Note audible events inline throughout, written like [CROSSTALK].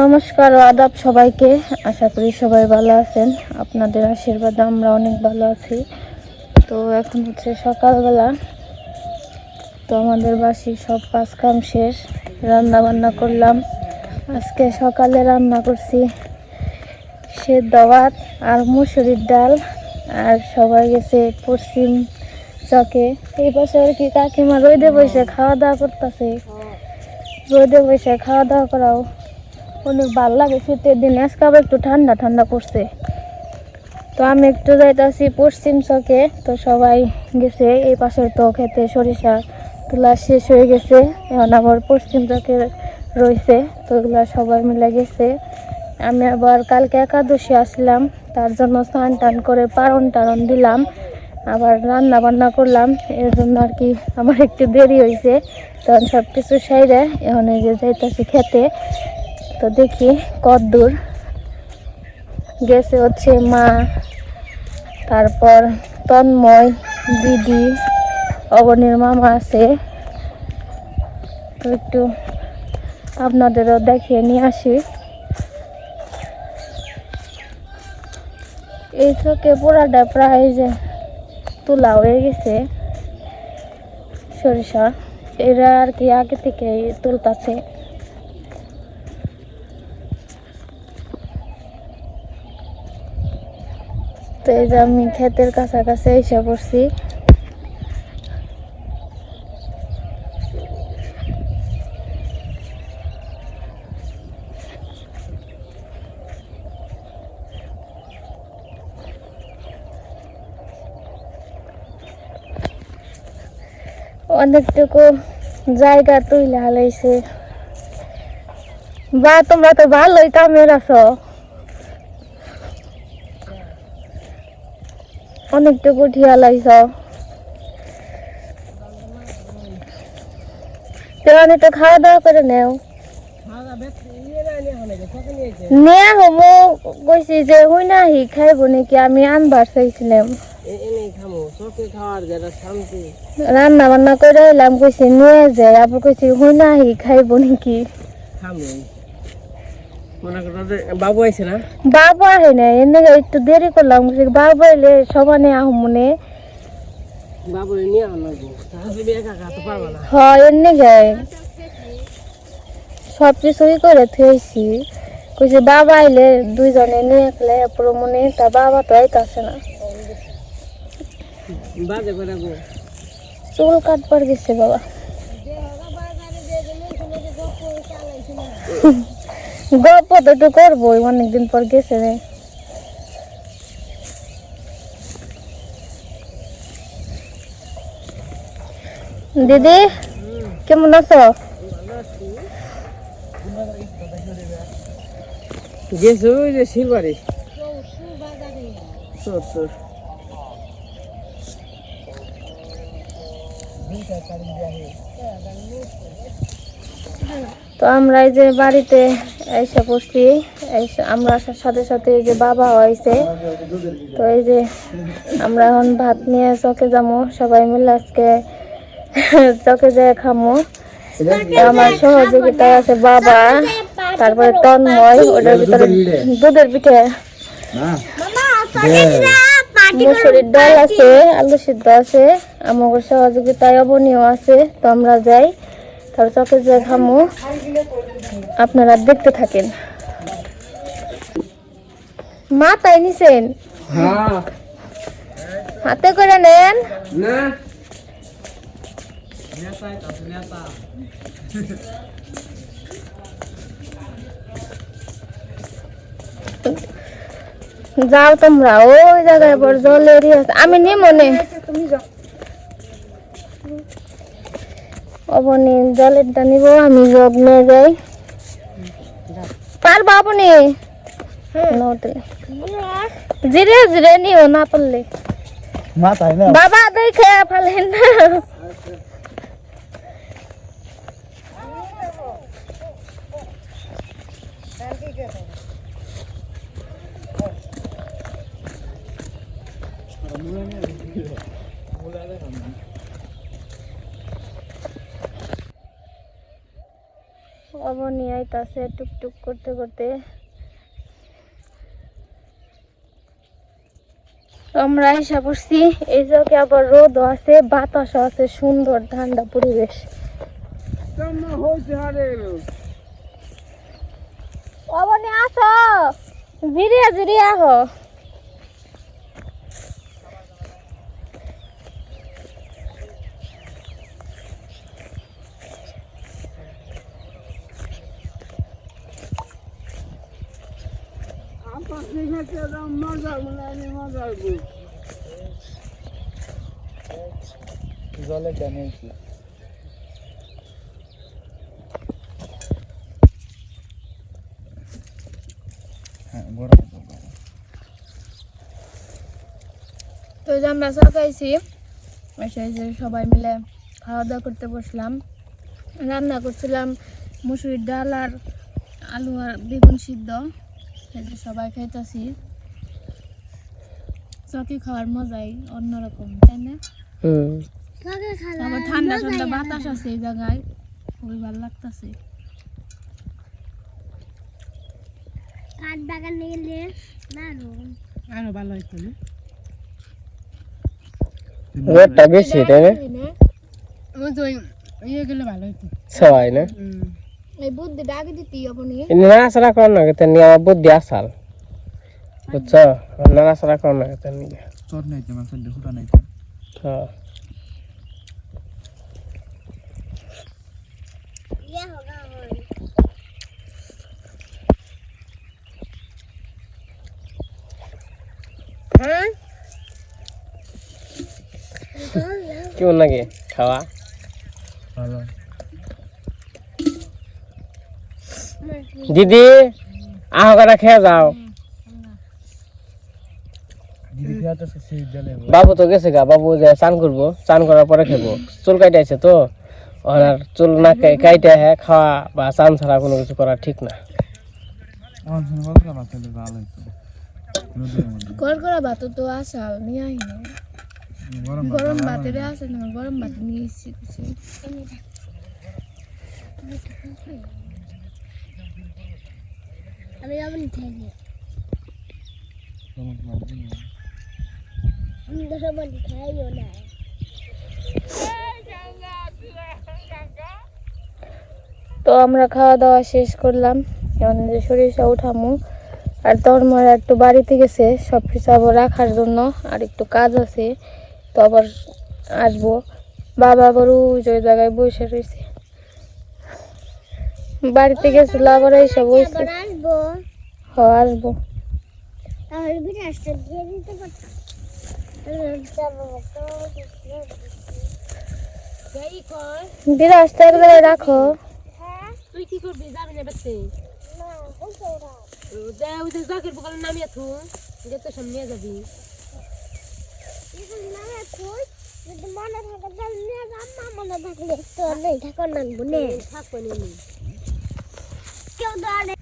নমস্কার আদাব সবাইকে। আশা করি সবাই ভালো আছেন। আপনাদের আশীর্বাদ আমরা অনেক ভালো আছি। তো এখন হচ্ছে সকালবেলা। তো আমাদের বাসি সব কাজ কাম শেষ। রান্না বান্না করলাম। আজকে সকালে রান্না করছি সে ভাত আর মুসুরির ডাল। আর সবাই গেছে পশ্চিম চকে। এই পাশে আর কি কাকিমা রোদে বসে খাওয়া দাওয়া করতেছে। রোদে বসে খাওয়া দাওয়া করাও অনেক ভালো লাগে শীতের দিনে। আজকে আবার একটু ঠান্ডা ঠান্ডা পড়ছে। তো আমি একটু যাইতাছি পশ্চিম চকে। তো সবাই গেছে, এই পাশের তো খেতে সরিষা তোলা শেষ হয়ে গেছে। এখন আবার পশ্চিম চকে রয়েছে, তো এগুলো সবাই মিলে গেছে। আমি আবার কালকে একাদশী আসলাম, তার জন্য স্নান টান করে পারন টারণ দিলাম। আবার রান্না বান্না করলাম, এর জন্য আর কি আমার একটু দেরি হয়েছে তখন সব কিছু সাইরে এখন এই যে যাইতেছি খেতে। তো দেখি কত দূর গেছে হচ্ছে মা, তারপর তন্ময়, দিদি, অবনীর মামা আছে। তো একটু আপনাদেরও দেখিয়ে নিয়ে আসি। এই চোখে পোড়াটা প্রায় যে তোলা হয়ে গেছে সরিষা। এরা আর কি আগে থেকে তুলতাছে। তো এই যে আমি ক্ষেতের কাছাকাছি এসে পড়ছি। অনেকটুকু জায়গা তুইলে হালাইছে বা, তোমরা তো ভালোই কামের আছো। অনেকটুকু ঠিয়া লাইছ তেমন একটু খাওয়া দাওয়া করে নেও। নিয়ে হব কইছি যে হুই না হি খাইব নাকি আমি আনবার চাইছিলাম। রান্না বান্না করে এলাম কইছি নিয়ে যায় আবার কইছি হুই না হি খাইব নাকি। বাবু আইছে না? বাবা আহে না এনে একটু দেরি করলাম বাবা এলে সবানে আহ মনে। বাবু নিয়ে হয় এনে গায় সব কিছুই করে থুয়েছি কইছে বাবা আইলে দুইজনে নিয়ে গেলে পুরো মনে তা বাবা তো আইতাছে না। চুল কাটবার গেছে বাবা। [LAUGHS] গল্প তো একটু করব অনেকদিন পর গেছে রে। দিদি, কেমন আছো? গেছে ওই যে শিলবাড়ি। সত্তর। তো আমরা এই যে বাড়িতে এসে এসে- আমরা আসার সাথে সাথে এই যে বাবা হয়েছে। তো এই যে আমরা এখন ভাত নিয়ে চকে যাব সবাই মিলে আজকে চকে যেয়ে খামো। আমার সহযোগিতা আছে বাবা, তারপরে তন্ময় ওটার ভিতরে দুধের পিঠে। মুসুরির ডাল আছে আলু সিদ্ধ আছে আমার সহযোগিতায় অবনীয় আছে, তো আমরা যাই। তারপর চকে যে খামো আপনারা দেখতে থাকেন। মা তাই নিছেন? হ্যাঁ। হাতে করে নেন। না। যাও তোমরা ওই জায়গায় পর জলেরই আছে আমি নি। মনে অবনি জলেরটা নিব আমি জগ নিয়ে যাই। পারবা আপনি নটলে জিরে জিরে নিও না পারলে। বাবা দেখে ফেলেন না। অবনি আইতাছে টুকটুক করতে করতে। আমরা এসে পড়ছি এই জায়গায় আবার রোদও আছে বাতাসও আছে সুন্দর ঠান্ডা পরিবেশ। অবনি আসো জিরিয়া জিরিয়া আহো। তো যে আমরা চা খাইছি এসে এই যে সবাই মিলে খাওয়া দাওয়া করতে বসলাম। রান্না করছিলাম মুসুরির ডাল আর আলু আর বেগুন সিদ্ধ। এই যে সবাই খাইতেছি। চকি খাওয়ার মজাই অন্যরকম তাই না? আবার ঠান্ডা ঠান্ডা বাতাস আছে এই জায়গায় খুবই ভালো লাগতেছে। কাঠ বাগানে গেলে আরও ভালো হইতো না? রোদটা বেশি তাই না? ওই- ইয়ে গেলে ভালো হইতো। সবাই না? এই বুদ্ধিটা আগে দিতি আপনি নাড়াচাড়া কর না কেন নিয়ে আমার বুদ্ধি আসাল। বুঝছ? নাড়াচাড়া কর না কেন নিয়ে। চট নাই তো নাই তো। হ্যাঁ। ইয়ে হয়? হ্যাঁ কেমন লাগে খাওয়া? ভালো। দিদি আহ কটা খেয়ে যাও। বাবু তো গেছে গা বাবু যে চান করব চান করার পরে খেবো। চুল কাইটে আছে তো? ওনার চুল না কাই- কাইটে হ্যাঁ খাওয়া বা চান ছাড়া কোনো কিছু করা ঠিক না। কর করা ভাত তো আসাল নিয়ে আই গরম ভাত গরম ভাতের আছে না গরম ভাত নিয়ে এসেছি। আমি যাব থেকে। গরম ভাত দিই না। আমি তো সব খাইও না। তো আমরা খাওয়া দাওয়া শেষ করলাম। এখন যে সরিষা উঠামু। আর তরমরা একটু বাড়িতে গেছে সব কিছু আবার রাখার জন্য আর একটু কাজ আছে। তো আবার আসব। বাবা আবার ওই যে ওই জায়গায় বসে রয়েছে। বাড়িতে গেছিল আবার এইসব বসে আসব। হ আসব। তাহলে বিরাসটা দিয়ে দিতে পারতাম। যাব তো বিরাজটা এক রাখো। হ্যাঁ? তুই কি করবি? যাবি না ওই যে জাকের বকালে নামিয়ে থু। যেতে সামনে যাবি। যদি মনে থাকে তাহলে নিয়ে যা। মনে থাকলে তো নেই। ঠাকুর নামবো নে। নেই কেউ দাঁড়ে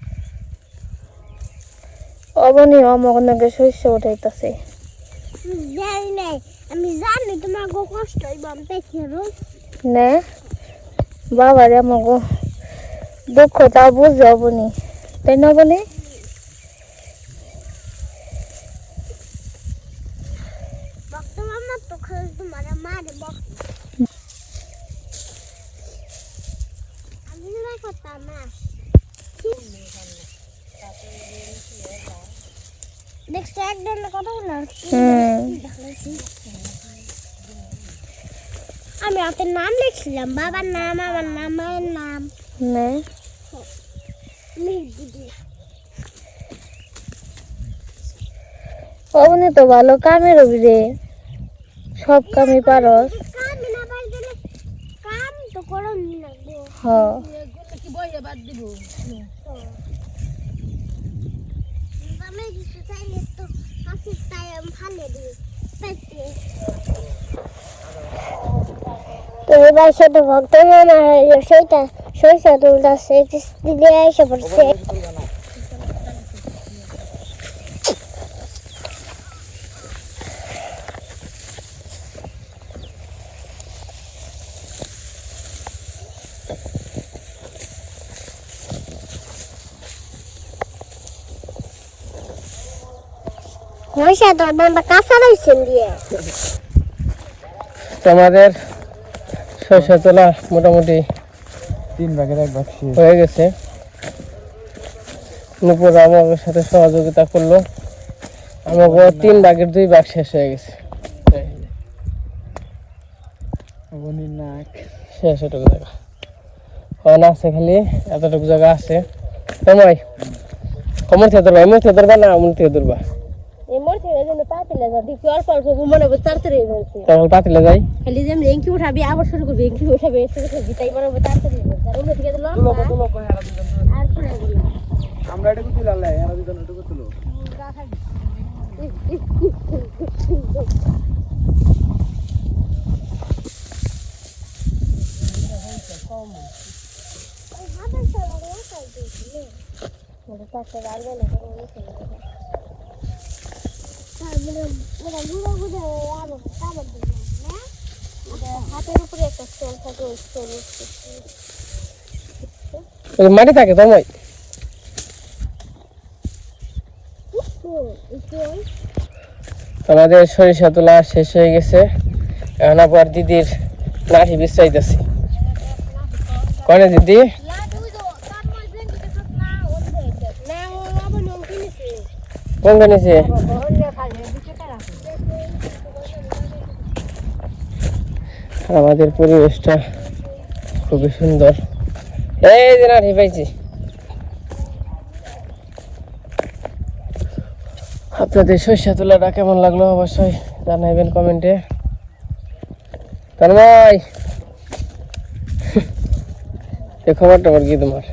অবনি অমগনকে শস্য উঠাইতেছে। আমি জানি তোমার গো কষ্ট হইব আমি পেছি নে বাবার আমাকে দুঃখ তা বুঝে অবনি। তাই না বলি ভক্ত মামা তো খালি তোমার মারে ভক্ত আমি না করতাম না দেখছ একদম কথা বলো আমি আপনার নাম লিখছিলাম বাবার নাম আমার নাম মায়ের নাম। অবনি তো ভালো কামের রে সব কামই পারস। কাম তো করো না গো। হ। কি বইয়ে বাদ দিব আমি কিছু চাইলে তো কাছে তাই আমি ফালে দিই পেটে তো এবার শুধু ভক্ত না সেইটা তুলতেছে দিদি এসে পড়ছে সরিষা তো দামটা কাঁচা রয়েছেন দিয়ে। আমাদের সরষে তোলা মোটামুটি তিন ভাগের এক ভাগ হয়ে গেছে। নুপুর আমাদের সাথে সহযোগিতা করল। আমাকে তিন ভাগের দুই ভাগ শেষ হয়ে গেছে। অবনীর নাক। শেষ এটুকু জায়গা। হন আছে খালি এতটুকু জায়গা আছে। তোমায় কমর থেকে ধরবা এমন থেকে ধরবা না অমন থেকে ধরবা পাতিলে যা মনে যাই। খালি যেমন এঙ্কি উঠাবি আবার শুরু করবি এঙ্কি উঠাবি তাই মনে তাড়াতাড়ি আমরা এটা করতে লালে এরা দুজন এটা উপরে একটা স্টোন থাকে ওই স্টোন ওই মাটি থাকে তোমায় আমাদের সরিষা তোলা শেষ হয়ে গেছে। এখন আবার দিদির লাঠি বিশ্রাইতেছি কনে দিদি? কোন নিছে? আমাদের পরিবেশটা খুবই সুন্দর। এই যে লাঠি পাইছি। আপনাদের সরিষা তোলাটা কেমন লাগল অবশ্যই জানাইবেন কমেন্টে। তন্ময়! [LAUGHS] এই খবরটা কি তোমার?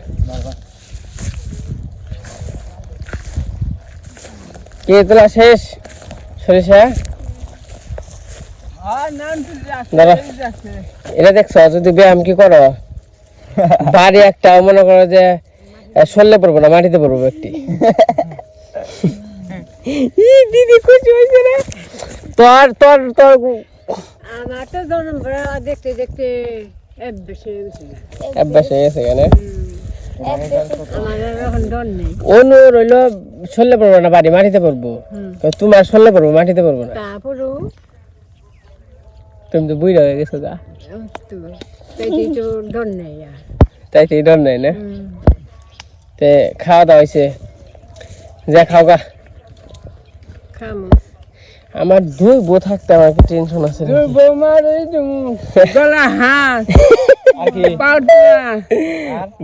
কে তোলা শেষ? সরিষা? এটা দেখছ যদি ব্যায়াম কি করো? [LAUGHS] বাড়ি একটা মনে করো যে সরলে পড়ব না মাটিতে পড়ব একটি। [LAUGHS] দিদি খুশি হয়েছে রে। তোর তোর তোর আমার তো জন্ম দেখতে দেখতে অভ্যাস হয়ে গেছে অভ্যাস গেছে কেন? আমার আর এখন ডর নেই। অনু রইল সরলে পড়ব না বাড়ি মাটিতে পড়ব। তোমার সরলে পড়ব মাটিতে পড়ব না। তুমি তো বুঝা হয়ে গেছো গা তাই তো ডর নাই না তে খাওয়া দাওয়া হয়েছে যা খাও গা আমার দুই বউ থাকতে আমার কি টেনশন আছে? বৌমার এই তো গলা হাত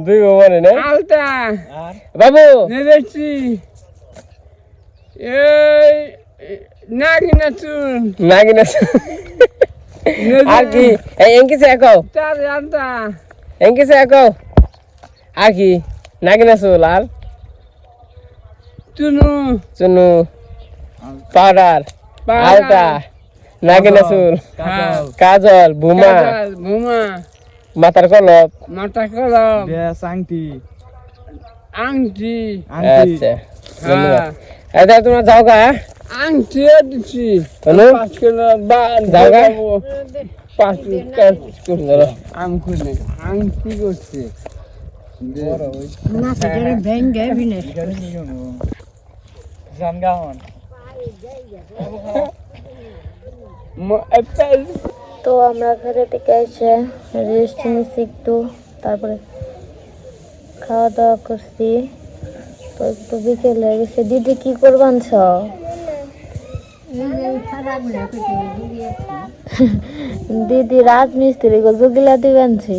দুই বউ মানে না আলতা বাবু এই নাগিনা চুন নাগিনা আর কি? এই এঙ্কি সে আলতা এঙ্কি সে একাও আর কি? নাগিনা চুল আর চুনু। চুনু। পাউডার। আলতা। নাগিনা চুল। কাজল। বুমা। কাজল, বুমা। মাথার কলপ। মাথা কলম বেশ আংটি। আংটি। আচ্ছা হ্যাঁ। ধন্যবাদ। এই তোমরা যাও গা আংটিও দিচ্ছি। আংকু নেই আংটি করছে। তো আমরা ঘরে থেকে এসে রেস্ট নিচ্ছি একটু। তারপরে খাওয়া দাওয়া করছি। তো একটু বিকেল হয়ে গেছে দিদি কি করবান ছ দিদি রাজমিস্ত্রি গো, জুগিলা দিবেনছি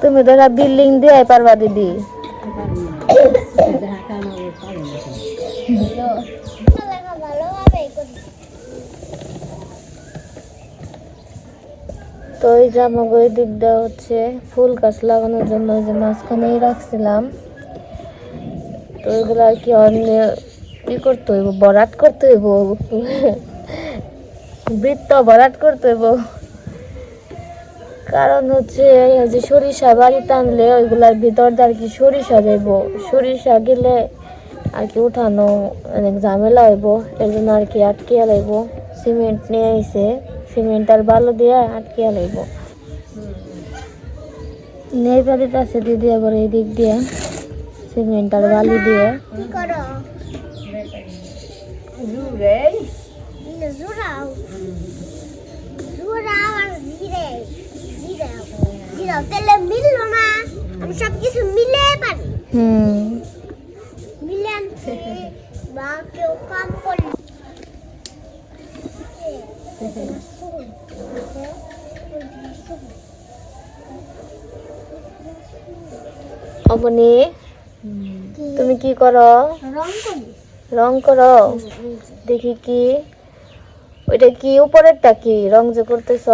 তুমি তো বিল্ডিং দিয়ে পারবা দিদি। তো আমাকে ওই দিকটা হচ্ছে ফুল গাছ লাগানোর জন্য, ওই যে মাঝখানেই রাখছিলাম। তো আর কি অন্য ই করতে হইব বরাট করতে হইব। বৃত্ত বরাট করতে হইব। কারণ হচ্ছে যে সরিষা বাড়িতে আনলে ওইগুলার ভিতর দিয়ে আর কি সরিষা যাইব। সরিষা গেলে আর কি উঠানো অনেক ঝামেলা হইব। এর জন্য আর কি আটকিয়া লাগব সিমেন্ট নিয়ে আইসে সিমেন্ট আর বালু দিয়ে আটকিয়া লাগব নেই বাড়িতে আছে দিদি আবার এই দিক দিয়ে। সিমেন্ট আর বালি দিয়ে কি করো জুড়ে জোড়াও জোড়াও আর জিরে জিরাও জিরাও তাহলে মিললো না আমি সব কিছু মিলে পারি হুম মিলে আনছি বা কেউ কাম করলি অবনি তুমি কি করো? রং করো। দেখি কি। ওইটা কি উপরেরটা কি? রং যে করতেছ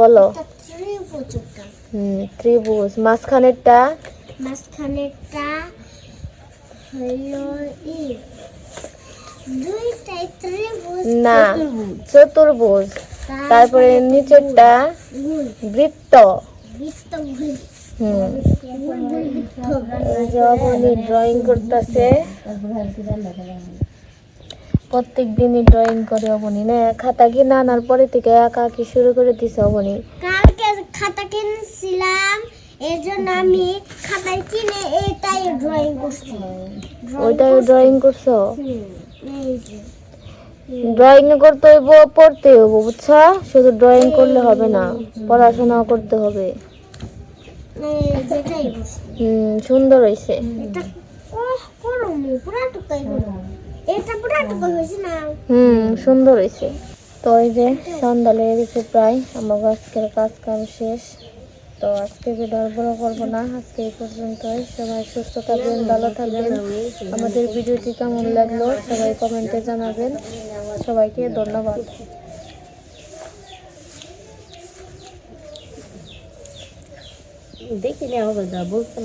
বলো। হুম ত্রিভুজ। মাঝখানেরটা? হলো না চতুর্ভুজ। তারপরে নিচেরটা বৃত্ত। ড্রয়িং করতেছে প্রত্যেক দিনই ড্রয়িং করে অবনি না? খাতা কিনে আনার পরে থেকে একা আঁকি শুরু করে দিছে অবনি। কালকে খাতা কিনেছিলাম এর জন্য আমি খাতায় কিনে এটাই ড্রয়িং করছি। ওইটাই ড্রয়িং করছ। ড্রয়িং করতে হইব পড়তে হইব বুঝছ? শুধু ড্রয়িং করলে হবে না পড়াশোনাও করতে হবে। হুম সুন্দর হয়েছে হুম সুন্দর হয়েছে তো এই যে সন্ধ্যা লেগে গেছে প্রায় আমার আজকের কাজ কাম শেষ। তো আজকে ভিডিও বড় করব না আজকে এই পর্যন্তই। সবাই সুস্থ থাকবেন ভালো থাকবেন। আমাদের ভিডিওটি কেমন লাগল সবাই কমেন্টে জানাবেন। সবাইকে ধন্যবাদ। দেখিলে হবে যা বলতে